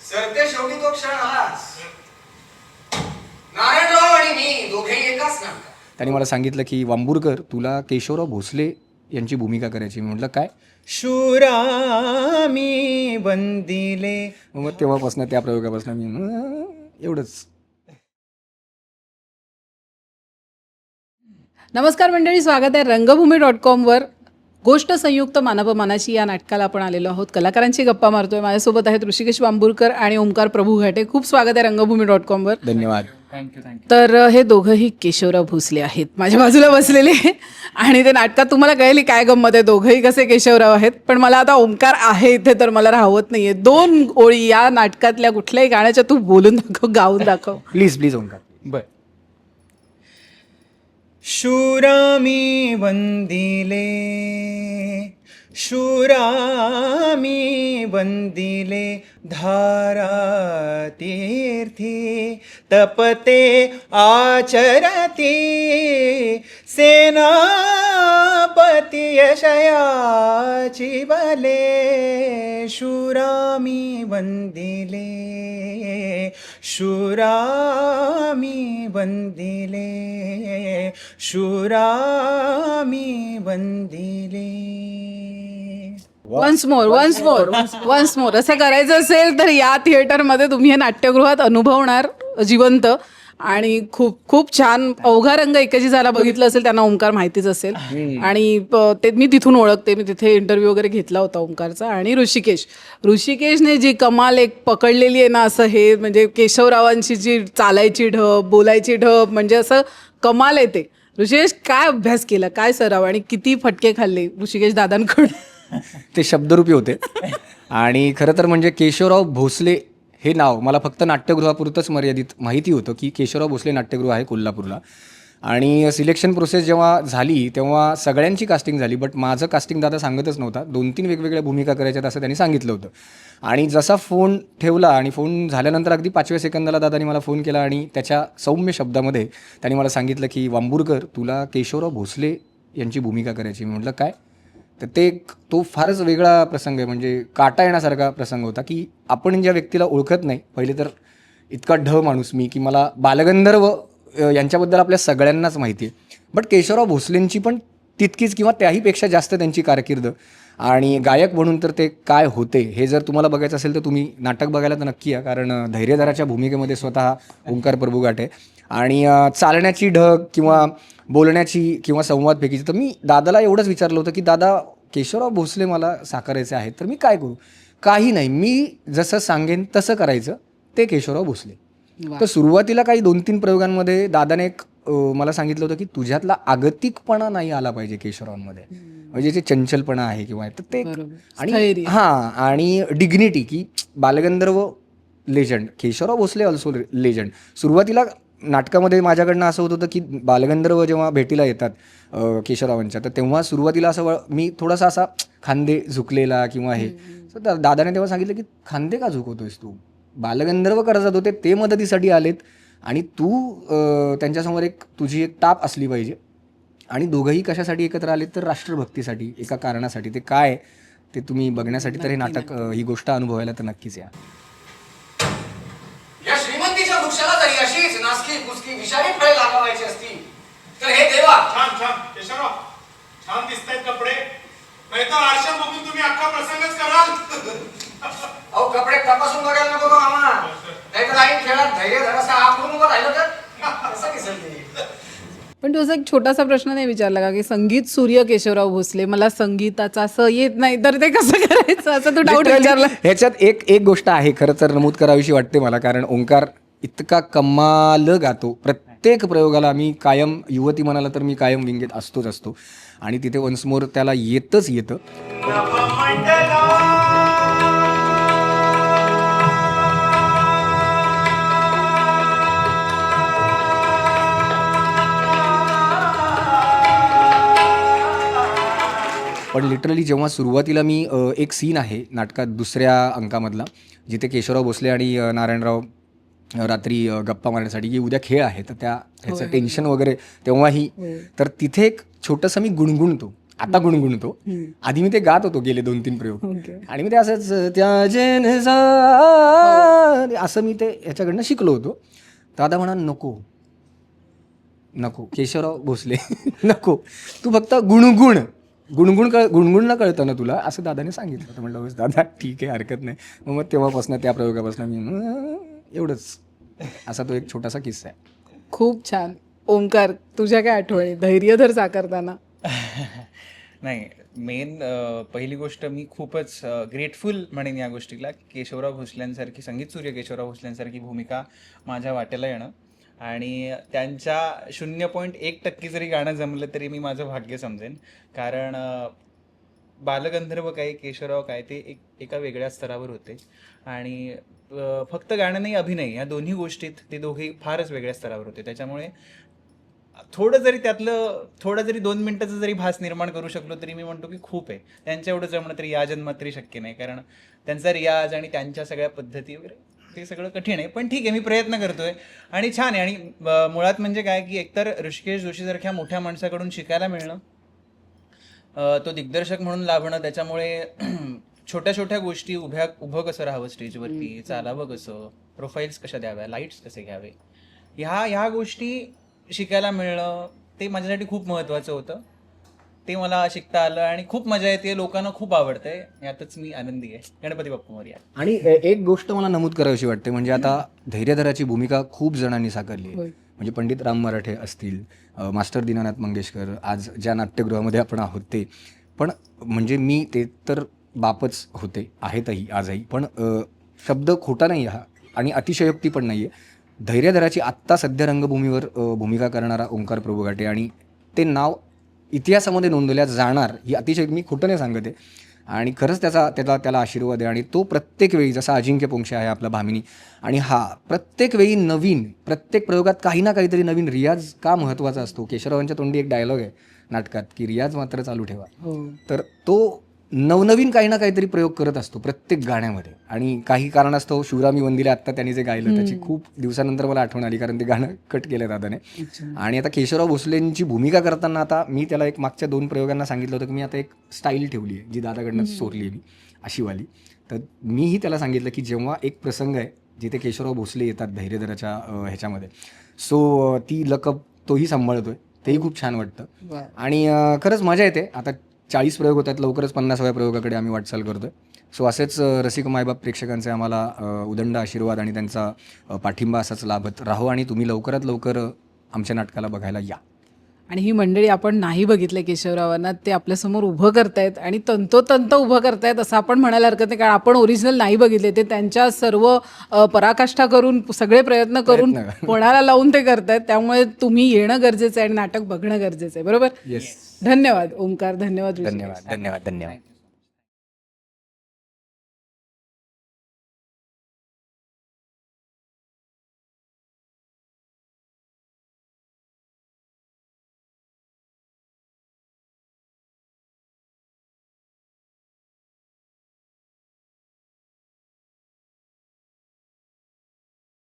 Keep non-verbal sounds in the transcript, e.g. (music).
सरते शेवटी तो क्षण आलाच नारायणराव आणि मी दोघेही एकाच नाटकात त्यांनी मला सांगितलं की वांबूरकर तुला केशवराव भोसले यांची भूमिका करायची. मी म्हटलं काय? शुरामी बंदिले. मग तेव्हापासून त्या प्रयोगापासून मी "अं, एवढंच. नमस्कार मंडळी स्वागत आहे रंगभूमी डॉट कॉमवर. गोष्ट संयुक्त मानवमानाची या नाटकाला आपण आलेलो आहोत. कलाकारांची गप्पा मारतोय. माझ्यासोबत आहेत ऋषिकेश बांबूरकर आणि ओंकार प्रभू घाटे खूप स्वागत आहे रंगभूमी डॉट कॉमवर धन्यवाद. थँक्यू थँक्यू तर हे दोघंही केशवराव भोसले आहेत. माझ्या बाजूला बसलेले. आणि ते नाटकात तुम्हाला कळली काय गंमत आहे. दोघंही कसे केशवराव आहेत. पण मला आता ओंकार आहे इथे तर मला राहवत नाहीये. दोन ओळी या नाटकातल्या कुठल्याही गाण्याच्या तू बोलून दाखव गाऊन दाखव. Please please Omkar. बर. शुरामी वंदिले शूरामी वंदिले धारा तीर्थी तपते आचरती सेनापती यशयाची बले शूरामी वंदिले शुरामी वंदिले शुरामी वंदिले once more once more once more असं करायचं असेल तर या थिएटरमध्ये तुम्ही हे नाट्यगृहात अनुभवणार जिवंत. आणि खूप खूप छान अवघा रंग एकाची झाला बघितलं असेल त्यांना ओंकार माहितीच असेल. आणि प- ते मी तिथून ओळखते मी तिथे इंटरव्ह्यू वगैरे घेतला होता ओंकारचा. आणि ऋषिकेश. ऋषिकेशने जी कमाल एक पकडलेली आहे ना असं हे म्हणजे केशवरावांची जी चालायची ढब बोलायची ढब म्हणजे असं कमाल आहे ते. ऋषिकेश काय अभ्यास केला? काय सराव? आणि किती फटके खाल्ले ऋषिकेश दादांकडून? (laughs) ते शब्दरूपी होते. आणि खरं तर म्हणजे केशवराव भोसले हे नाव मला फक्त नाट्यगृहापुरतंच मर्यादित माहिती होतं की केशवराव भोसले नाट्यगृह आहे कोल्हापूरला. आणि सिलेक्शन प्रोसेस जेव्हा झाली तेव्हा सगळ्यांची कास्टिंग झाली बट माझं कास्टिंग दादा सांगतच नव्हता. दोन तीन वेगवेगळ्या भूमिका करायच्यात असं त्यांनी सांगितलं होतं. आणि जसा फोन ठेवला आणि फोन झाल्यानंतर अगदी पाचव्या सेकंदाला दादानी मला फोन केला आणि त्याच्या सौम्य शब्दामध्ये त्यांनी मला सांगितलं की वांबूरकर तुला केशवराव भोसले यांची भूमिका करायची. मी म्हटलं काय? तर ते एक तो फारच वेगळा प्रसंग आहे. म्हणजे काटा येण्यासारखा प्रसंग होता की आपण ज्या व्यक्तीला ओळखत नाही पहिले तर इतका ढ माणूस मी की मला बालगंधर्व यांच्याबद्दल आपल्या सगळ्यांनाच माहिती आहे. बट केशवराव भोसलेंची पण तितकीच किंवा त्याहीपेक्षा जास्त त्यांची कारकीर्द. आणि गायक म्हणून तर ते काय होते हे जर तुम्हाला बघायचं असेल तर तुम्ही नाटक बघायला तर नक्की या कारण अ, धैर्यधराच्या भूमिकेमध्ये स्वतः ओंकार प्रभू गाठे आणि चालण्याची ढग किंवा बोलण्याची किंवा संवाद फेकीची तर मी दादाला एवढंच विचारलं होतं की दादा केशवराव भोसले मला साकारायचे आहेत तर मी काय करू? काही नाही मी जसं सांगेन तसं करायचं ते केशवराव भोसले. तर सुरुवातीला काही दोन तीन प्रयोगांमध्ये दादाने एक मला सांगितलं होतं की तुझ्यातला आगतिकपणा नाही आला पाहिजे केशवरावांमध्ये. म्हणजे जे चंचलपणा आहे किंवा तर ते. आणि. हां आणि डिग्निटी की Balgandharva legend Keshavrao Bhosale also legend सुरुवातीला नाटकामध्ये माझ्याकडनं असं होत होतं की बालगंधर्व जेव्हा भेटीला येतात केशवरावांच्या तर तेव्हा सुरुवातीला असं मी थोडासा असा खांदे झुकलेला किंवा हे. तर दादाने तेव्हा सांगितलं की खांदे का झुकवतोयस तू? बालगंधर्व करत होते ते मदतीसाठी आलेत आणि तू त्यांच्यासमोर एक तुझी एक टाप असली पाहिजे आणि दोघंही कशासाठी एकत्र आलेत तर राष्ट्रभक्तीसाठी एका कारणासाठी. ते काय? ते तुम्ही बघण्यासाठी तर हे नाटक ही गोष्ट अनुभवायला तर नक्कीच या. नासकी कुसकी विषारी फळे लागावायची असती. तर हे देवा. छान छान. केशवराव छान दिसतायत कपडे. नाही तर आरशात बघून तुम्ही अख्खा प्रसंगच कराल. अहो कपडे तपासून बघायला नको का मामा. नाहीतर आई खेळात धैर्य धरासा आपण उभं राहिलं तर? कसं दिसेल ते? पण तुझा एक छोटासा प्रश्न नाही विचारला का की संगीत सूर्य केशवराव भोसले मला संगीताचा असं येत नाही तर ते कसं करायचं? असं तू डाऊट विचारला. ह्याच्यात एक एक गोष्ट आहे खरं तर नमूद करावीशी वाटते मला कारण ओंकार इतका कमाल गातो. प्रत्येक प्रयोगाला मी कायम युवती म्हणाला तर मी कायम विंगेत असतोच असतो. आणि तिथे वन्स मोर त्याला येतच येतं. पण लिटरली जेव्हा सुरुवातीला मी एक सीन आहे नाटकात दुसऱ्या अंकामधला जिथे केशवराव भोसले आणि नारायणराव रात्री गप्पा मारण्यासाठी की उद्या खेळ आहे तर त्या ह्याचं टेन्शन वगैरे तेव्हाही तर तिथे एक छोटंसं मी गुणगुणतो आता गुणगुणतो. आधी मी ते गात होतो गेले दोन तीन प्रयोग आणि मी ते असंच त्या जेन जा- असं मी ते याच्याकडनं शिकलो होतो. दादा म्हणा नको नको केशवराव भोसले (laughs) नको. तू फक्त गुणगुण गुणगुण कळ गुणगुणनं कळतं ना तुला असं दादाने सांगितलं होतं. म्हटलं "बस दादा ठीक आहे हरकत नाही. मग मग तेव्हापासून त्या प्रयोगापासून मी "अं, एवढंच. असा तो एक छोटासा किस्सा आहे. खूप छान. ओंकार तुझ्या काय आठवणी धैर्य धर साकारताना. (laughs) नाही मेन पहिली गोष्ट मी खूपच ग्रेटफुल म्हणेन या गोष्टीला. केशवराव भोसल्यांसारखी संगीत सूर्य केशवराव भोसल्यांसारखी भूमिका माझ्या वाटेला येणं. आणि त्यांच्या शून्य पॉईंट एक टक्के जरी गाणं जमलं तरी मी माझं भाग्य समजेन. कारण बालगंधर्व काय केशवराव काय ते एक एका वेगळ्या स्तरावर होते. आणि फक्त गाणं नाही अभिनय या दोन्ही गोष्टीत ते दोघे फारच वेगळ्या स्तरावर होते. त्याच्यामुळे थोडं जरी त्यातलं थोडं जरी दोन मिनटाचं जरी भास निर्माण करू शकलो तरी मी म्हणतो की खूप आहे. त्यांच्या एवढं जमणं तरी या जन्मात तरी शक्य नाही. कारण त्यांचा रियाज आणि त्यांच्या सगळ्या पद्धती वगैरे ते सगळं कठीण आहे. पण ठीक आहे मी प्रयत्न करतोय. आणि छान आहे. आणि मुळात म्हणजे काय की एकतर ऋषिकेश जोशीसारख्या मोठ्या माणसाकडून शिकायला मिळणं तो दिग्दर्शक म्हणून लाभणं त्याच्यामुळे (clears throat) छोट्या छोट्या गोष्टी उभ्या उभं कसं राहावं स्टेजवरती? चालावं कसं? प्रोफाईल्स कशा द्याव्या? लाईट्स कसे घ्यावे? ह्या ह्या गोष्टी शिकायला मिळणं ते माझ्यासाठी खूप महत्त्वाचं होतं. ते मला शिकता आलं आणि खूप मजा येते. लोकांना खूप आवडतंय. यातच मी आनंदी आहे. गणपती बाप्पा मोरया आणि एक गोष्ट मला नमूद करावीशी वाटते म्हणजे आता धैर्यधराची भूमिका खूप जणांनी साकारली आहे. म्हणजे पंडित राम मराठे असतील मास्टर दीनानाथ मंगेशकर आज ज्या नाट्यगृहामध्ये आपण आहोत ते. पण म्हणजे मी ते तर बापच होते आहेतही आजही. पण शब्द खोटा नाही हा आणि अतिशयोक्ती पण नाही आहे धैर्यधराची आत्ता सध्या रंगभूमीवर भूमिका करणारा ओंकार प्रभुघाटे आणि ते नाव इतिहासामध्ये नोंदवल्या जाणार ही अतिशय मी खोटं नाही सांगत आहे. आणि खरंच त्याचा त्याला त्याला आशीर्वाद आहे. आणि तो प्रत्येक वेळी जसा अजिंक्य पोंक्षे आहे आपला भामिनी आणि हा प्रत्येक वेळी नवीन प्रत्येक प्रयोगात काही ना काहीतरी नवीन रियाज का महत्त्वाचा असतो? केशवरावांच्या तोंडी एक डायलॉग आहे नाटकात की रियाज मात्र चालू ठेवा. तर तो नवनवीन काही ना काहीतरी प्रयोग करत असतो प्रत्येक गाण्यामध्ये. आणि काही कारणास्तव शिवरामी वंदिले आत्ता त्यांनी जे गायलं त्याची खूप दिवसानंतर मला आठवण आली कारण ते गाणं कट केलं दादाने. आणि आता केशवराव भोसलेंची भूमिका करताना आता मी त्याला एक मागच्या दोन प्रयोगांना सांगितलं होतं की मी आता एक स्टाईल ठेवली आहे जी दादाकडनं चोरली आहे मी अशीवाली तर मीही त्याला सांगितलं की जेव्हा एक प्रसंग आहे जिथे केशवराव भोसले येतात धैर्यधराच्या अं, ह्याच्यामध्ये सो ती लकब तोही सांभाळतोय तेही खूप छान वाटतं. आणि खरंच मजा येते. आता चाळीस प्रयोग होतात लवकरच पन्नासाव्या प्रयोगाकडे आम्ही वाटचाल करतोय. सो असेच रसिक मायबाप प्रेक्षकांचे आम्हाला उदंड आशीर्वाद आणि त्यांचा पाठिंबा असाच लाभत राहो आणि तुम्ही लवकरात लवकर आमच्या नाटकाला बघायला या. आणि ही मंडळी आपण नाही बघितलं केशवरावांना ते आपल्यासमोर उभं करतायत आणि तंतोतंत उभं करतायत असं आपण म्हणायला हरकत नाही. कारण आपण ओरिजिनल नाही बघितले ते त्यांच्या सर्व पराकाष्ठा करून सगळे प्रयत्न करून कोणाला लावून ते करतायत त्यामुळे तुम्ही येणं गरजेचं आहे आणि नाटक बघणं गरजेचं आहे. बरोबर? धन्यवाद. ओंकार धन्यवाद. धन्यवाद धन्यवाद धन्यवाद.